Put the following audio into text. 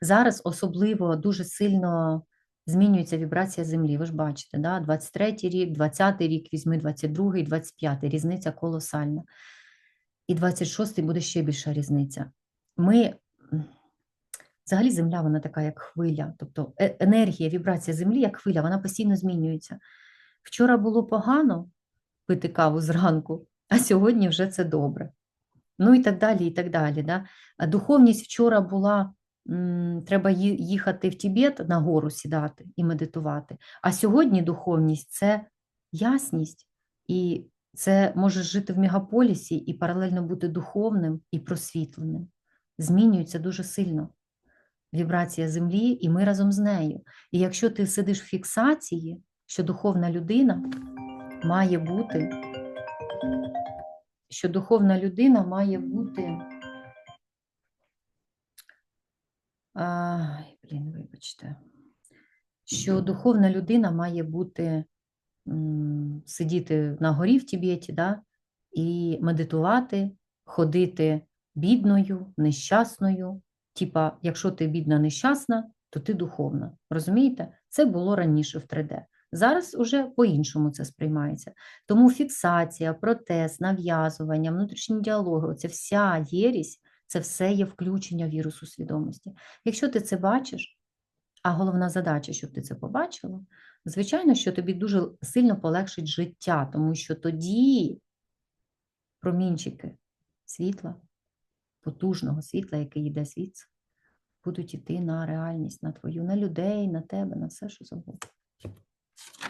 Зараз особливо дуже сильно змінюється вібрація Землі. Ви ж бачите, да? 23-й рік, 20-й рік, візьми 22-й, 25-й. Різниця колосальна. І 26-й буде ще більша різниця. Ми, взагалі, Земля, вона така, як хвиля. Тобто е- енергія, вібрація Землі, як хвиля, вона постійно змінюється. Вчора було погано пити каву зранку, а сьогодні вже це добре. Ну і так далі, і так далі. Да? Духовність вчора була, треба їхати в Тібет на гору сідати і медитувати. А сьогодні духовність це ясність, і це можеш жити в мегаполісі і паралельно бути духовним і просвітленим. Змінюється дуже сильно вібрація землі, і ми разом з нею. І якщо ти сидиш в фіксації, що духовна людина має бути що духовна людина має бути. Вибачте. Що духовна людина має бути сидіти на горі в Тібеті, да, і медитувати, ходити бідною, нещасною. Типа, якщо ти бідна, нещасна, то ти духовна. Розумієте? Це було раніше в 3D. Зараз уже по-іншому це сприймається. Тому фіксація, протест, нав'язування, внутрішні діалоги, оця вся єрість, це все є включення вірусу свідомості. Якщо ти це бачиш, а головна задача, щоб ти це побачила, звичайно, що тобі дуже сильно полегшить життя, тому що тоді промінчики світла, потужного світла, який йде звідси, будуть йти на реальність, на твою, на людей, на тебе, на все, що завгодно.